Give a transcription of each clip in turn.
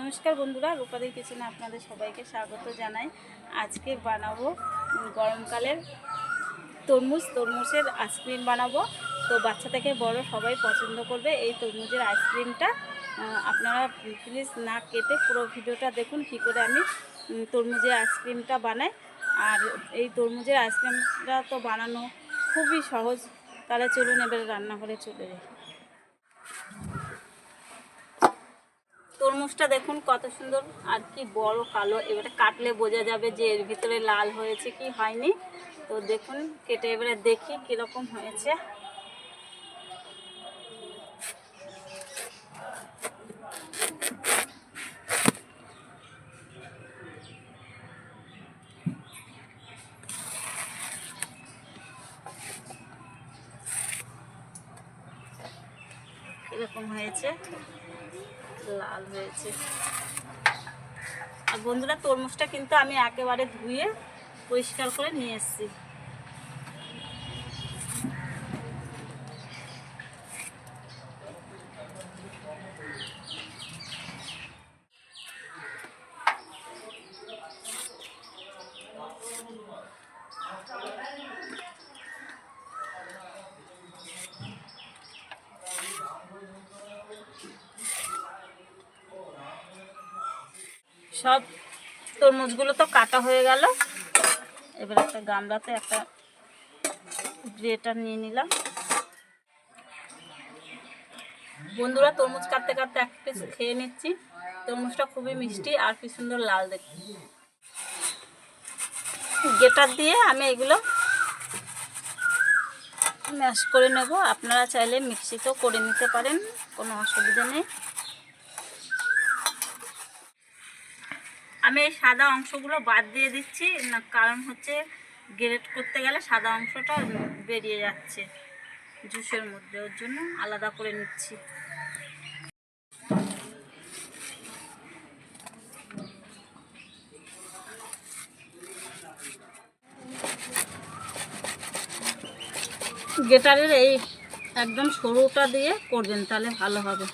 নমস্কার বন্ধুরা, রূপাদের কিচেনে আপনাদের সবাইকে স্বাগত জানাই। আজকে বানাবো গরমকালের তরমুজ, তরমুজের আইসক্রিম বানাবো। তো বাচ্চা থেকে বড় সবাই পছন্দ করবে এই তরমুজের আইসক্রিমটা আপনারা প্লিজ না কেটে পুরো ভিডিওটা দেখুন কী করে আমি তরমুজের আইসক্রিমটা বানাই। আর এই তরমুজের আইসক্রিমটা তো বানানো খুবই সহজ। তাহলে চলুন এবার রান্নাঘরে চলে যাই। তরমুজটা দেখুন কত সুন্দর, আর কি বড় কালো। এবারে কাটলে বোঝা যাবে যে এর ভিতরে লাল হয়েছে কি হয়নি। তো দেখুন, কেটে এবারে দেখি কীরকম হয়েছে। এরকম হয়েছে? লাল হয়েছে। আর বন্ধুরা তরমুজটা কিন্তু আমি একেবারে ধুয়ে পরিষ্কার করে নিয়ে এসেছি। সব তরমুজগুলো তো কাটা হয়ে গেল। এবার একটা গামলাতে একটা গ্রেটার নিয়ে নিলাম। বন্ধুরা, তরমুজ কাটতে কাটতে এক পিস খেয়ে নিচ্ছি। তরমুজটা খুবই মিষ্টি আর কি সুন্দর লাল দেখতে। গেটার দিয়ে আমি এগুলো ম্যাশ করে নেব। আপনারা চাইলে মিক্সিতেও করে নিতে পারেন, কোনো অসুবিধা নেই। আমি এই সাদা অংশগুলো বাদ দিয়ে দিচ্ছি, না, কারণ হচ্ছে গ্রেট করতে গেলে সাদা অংশটা বেরিয়ে যাচ্ছে জুসের মধ্যে, ওর জন্য আলাদা করে নিচ্ছি। গেটারের এই একদম সরুটা দিয়ে করবেন, তাহলে ভালো হবে।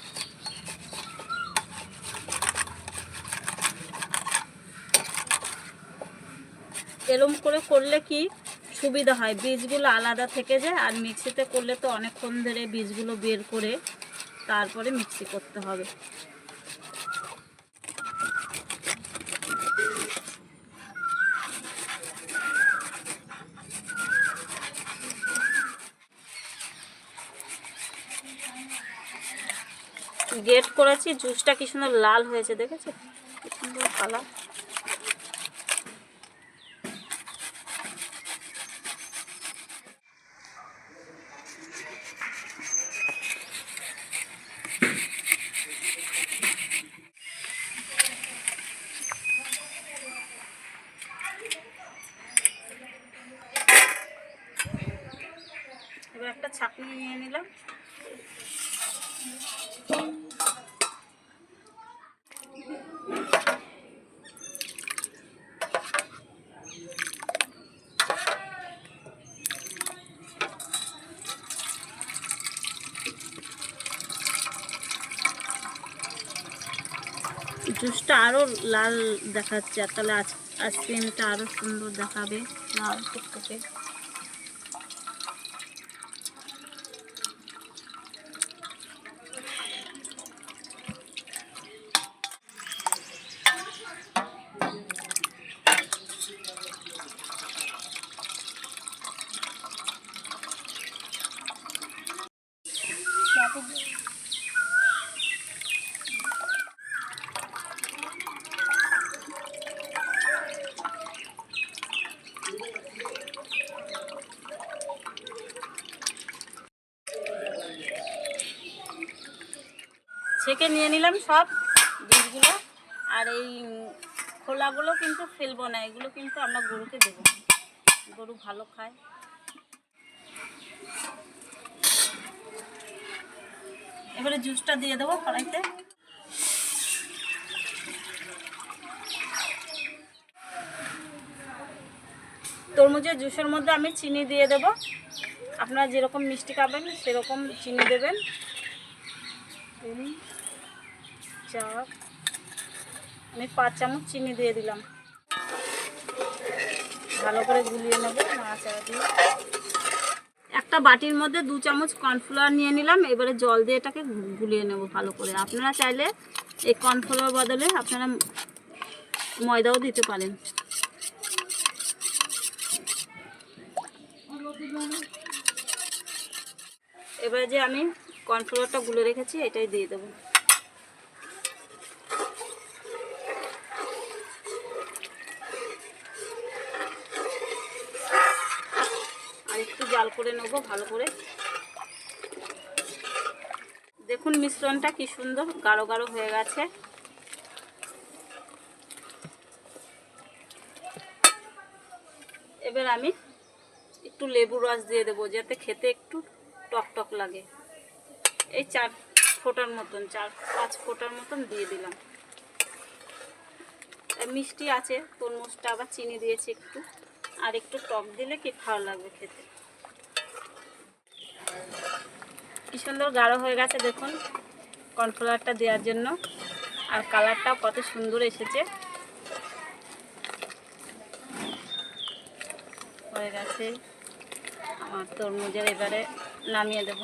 এরম করে করলে কি সুবিধা হয়? বীজগুলো আলাদা থেকে যায় আর মিক্সিতে করলে তো অনেকক্ষণ ধরে বীজগুলো বের করে তারপরে মিক্সি করতে হবে। গেট করেছি। জুসটা কি সুন্দর লাল হয়েছে দেখেছ কি সুন্দর কালার এবার একটা ছাকনি নিয়ে নিলাম জুসটা আরও লাল দেখাচ্ছে আর তাহলে আইসক্রিমটা আরও সুন্দর দেখাবে। লাল টুকটুকে। ছেঁকে নিয়ে নিলাম সব বীজগুলো আর এই খোলাগুলো কিন্তু ফেলব না, এগুলো কিন্তু আমরা গরুকে দেবো। গরু ভালো খায়। এবারে জুসটা দিয়ে দেবো কড়াইতে। তরমুজের জুসের মধ্যে আমি চিনি দিয়ে দেব। আপনারা যেরকম মিষ্টি খাবেন, সেরকম চিনি দেবেন। চার আমি পাঁচ চামচ চিনি দিয়ে দিলাম। ভালো করে গুলিয়ে নেব, নাড়াচাড়া দিয়ে। একটা বাটির মধ্যে দু চামচ কর্নফ্লাওয়ার নিয়ে নিলাম, এবারে জল দিয়ে এটাকে গুলিয়ে নেব ভালো করে। আপনারা চাইলে এই কর্নফ্লাওয়ার বদলে আপনারা ময়দাও দিতে পারেন। এবারে যে আমি কর্নফ্লাওয়ারটা গুলে রেখেছি, এটাই দিয়ে দেবো আর একটু জাল করে নেব ভালো করে। দেখুন মিশ্রণটা কি সুন্দর, গাঢ় গাঢ় হয়ে গেছে। এবার আমি একটু লেবু রস দিয়ে দেবো, যাতে খেতে একটু টক টক লাগে। এই চার ফোঁটার মতন, চার পাঁচ ফোঁটার মতন দিয়ে দিলাম। মিষ্টি আছে, তরমুজটা আবার চিনি দিয়েছি একটু। আর একটু টক দিলে কি ভালো লাগবে খেতে। কি সুন্দর গাঢ় হয়ে গেছে দেখুন। কর্নফ্লাওয়ারটা দেওয়ার জন্য। আর কালারটাও কত সুন্দর এসেছে। হয়ে গেছে। আমার তরমুজের এবারে নামিয়ে দেব।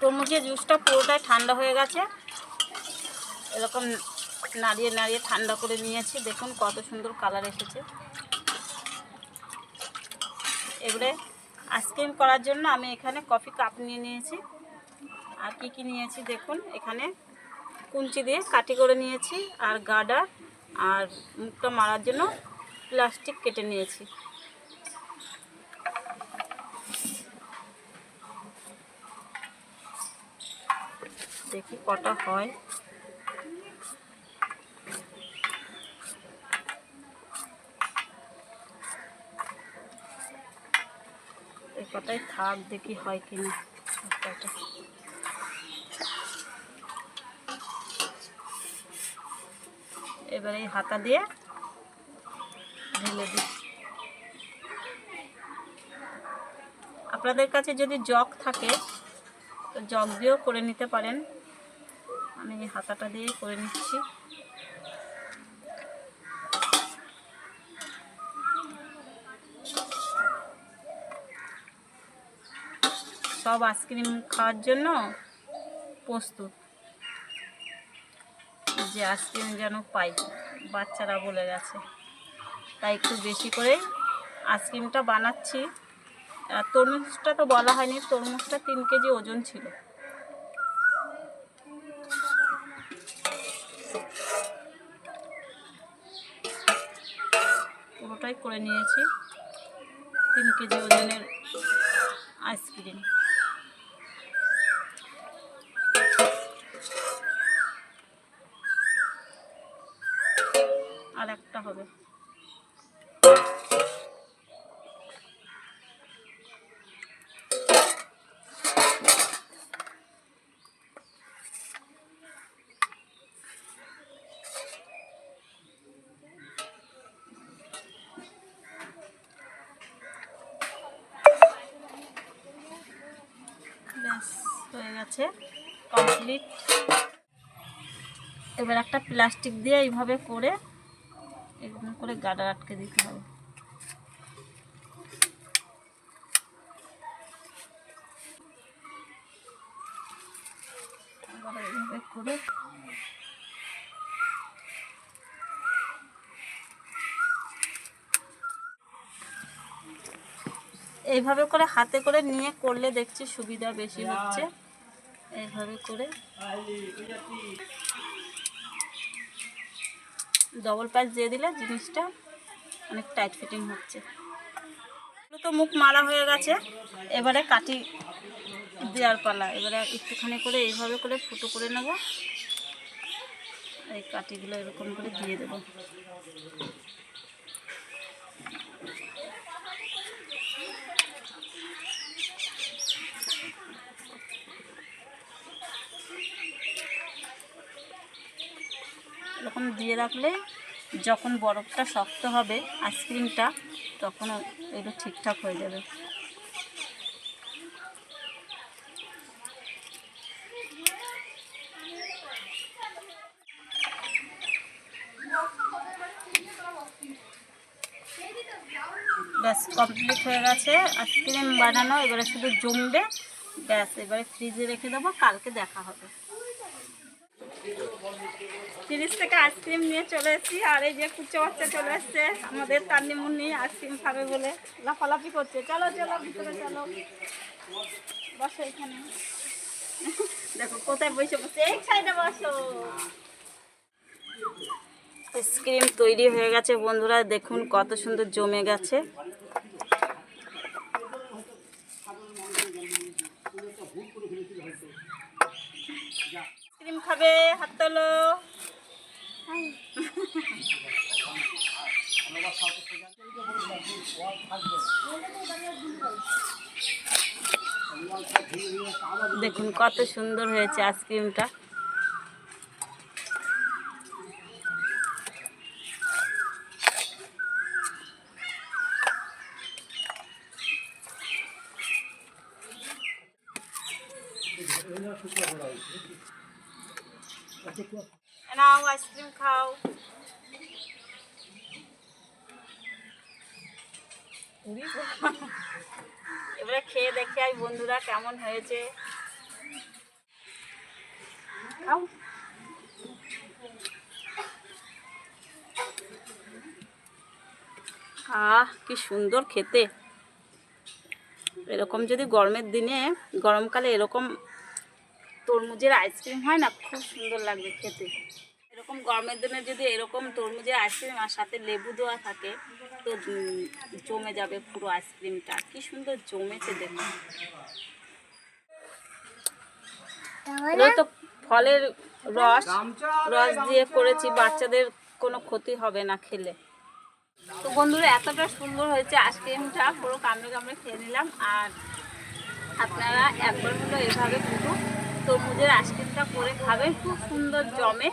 তরমুজের জুসটা পুরোটাই ঠান্ডা হয়ে গেছে। এরকম নাড়িয়ে নাড়িয়ে ঠান্ডা করে নিয়েছি। দেখুন কত সুন্দর কালার এসেছে। এবারে আইসক্রিম করার জন্য আমি এখানে কফি কাপ নিয়ে নিয়েছি। আর কি কি নিয়েছি দেখুন, এখানে কুঞ্চি দিয়ে কাটি করে নিয়েছি আর গার্ডার আর মুখটা মারার জন্য প্লাস্টিক কেটে নিয়েছি। দেখি কটা হয়। কটাই থাক, দেখি হয় কিনা। কটা এবারে এই হাতা দিয়ে ঢেলে দিই। আপনাদের কাছে যদি জগ থাকে, তো জগ দিয়েও করে নিতে পারেন। আমি এই হাতাটা দিয়েই করে নিচ্ছি। সব আইসক্রিম খাওয়ার জন্য প্রস্তুত। যে আইসক্রিম যেন পাই, বাচ্চারা বলে গেছে। তাই একটু বেশি করে আইসক্রিমটা বানাচ্ছি। আর তরমুজটা তো বলা হয়নি, তরমুজটা তিন কেজি ওজন ছিল। পুরোটাই করে নিয়েছি, তিন কেজি ওজনের আইসক্রিম। একটা হবে। হয়ে গেছে কমপ্লিট এবার একটা প্লাস্টিক দিয়ে এইভাবে করে এরকম করে গাডার আটকে দিতে হবে। এইভাবে করে এইভাবে করে হাতে করে নিয়ে করলে দেখছি সুবিধা বেশি হচ্ছে। এইভাবে করে ডবল প্যাচ দিয়ে দিলে জিনিসটা অনেক টাইট ফিটিং হচ্ছে। তো মুখ মারা হয়ে গেছে। এবারে কাটি দেওয়ার পালা। এবারে একটুখানি করে এইভাবে করে ফুটো করে নেব। এই কাটিগুলো এরকম করে দিয়ে দেবো। এরকম দিয়ে রাখলে যখন বরফটা শক্ত হবে আইসক্রিমটা তখন এগুলো ঠিকঠাক হয়ে যাবে। ব্যাস কমপ্লিট হয়ে গেছে। আইসক্রিম বানানো, এবারে শুধু জমবে। ব্যাস, এবারে ফ্রিজে রেখে দেবো। কালকে দেখা হবে। ফ্রিজ থেকে আইসক্রিম নিয়ে চলে এসেছি। আর এই যে কুচো বাচ্চা চলে এসছে, আমাদের তান্নি মুন্নি আইসক্রিম খাবে বলে লাফালাফি করছে। চলো চলো, ভিতরে চলো। বসো এখানে। দেখো, কোথায় বসে বসে? এই সাইডে বসো। আইসক্রিম তৈরি হয়ে গেছে, বন্ধুরা। দেখুন কত সুন্দর জমে গেছে। আইসক্রিম খাবে হাত তোলো। দেখুন কত সুন্দর হয়েছে আইসক্রিমটা। নাও আইসক্রিম খাও এবারে খেয়ে দেখে আই বন্ধুরা কেমন হয়েছে। আহ, কি সুন্দর খেতে। এরকম যদি গরমের দিনে, গরমকালে এরকম তরমুজের আইসক্রিম হয় না খুব সুন্দর লাগবে খেতে। এরকম গরমের দিনে যদি এরকম তরমুজের আইসক্রিম আর সাথে লেবু দেওয়া থাকে তো জমে যাবে পুরো আইসক্রিমটা। কি সুন্দর জমেছে দেখুন তো ফলের রস রস দিয়ে করেছি বাচ্চাদের কোনো ক্ষতি হবে না খেলে। তো বন্ধুরা এতটা সুন্দর হয়েছে আইসক্রিমটা পুরো কামড়ে কামড়ে খেয়ে নিলাম। আর আপনারা একবার হলো এভাবে কিন্তু তরমুজের আইসক্রিমটা করে খাবে। খুব সুন্দর জমে।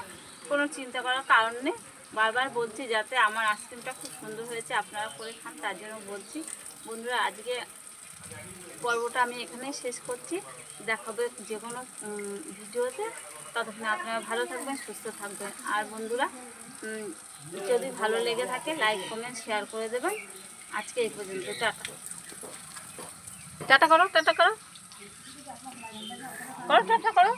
কোনো চিন্তা করার কারণ নেই। বারবার বলছি যাতে আমার আইসক্রিমটা খুব সুন্দর হয়েছে, আপনারা করে খান, তার জন্য বলছি। বন্ধুরা, আজকে পর্বটা আমি এখানেই শেষ করছি। দেখাবে যে কোনো ভিডিওতে। ততক্ষণ আপনারা ভালো থাকবেন, সুস্থ থাকবেন। আর বন্ধুরা যদি ভালো লেগে থাকে লাইক কমেন্ট শেয়ার করে দেবেন। আজকে এই পর্যন্ত, টাটা। টাটা করো টাটা করো। করো টাটা করো